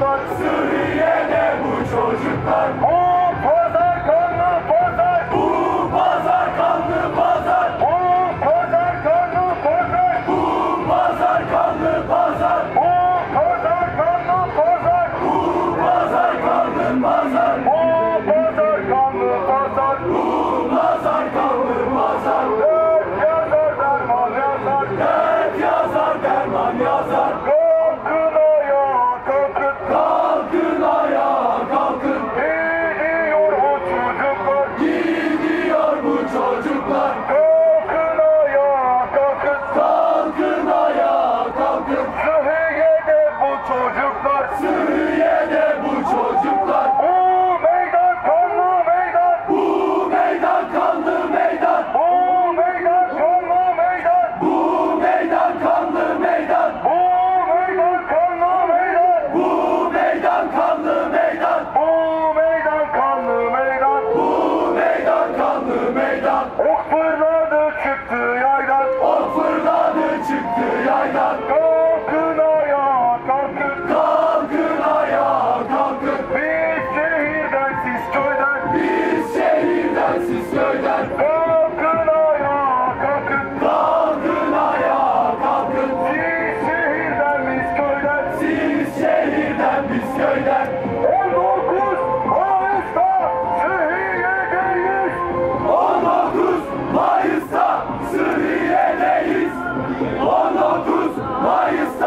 Bak Suriye'de bu çocuklar. soldier blood. todos, mãe e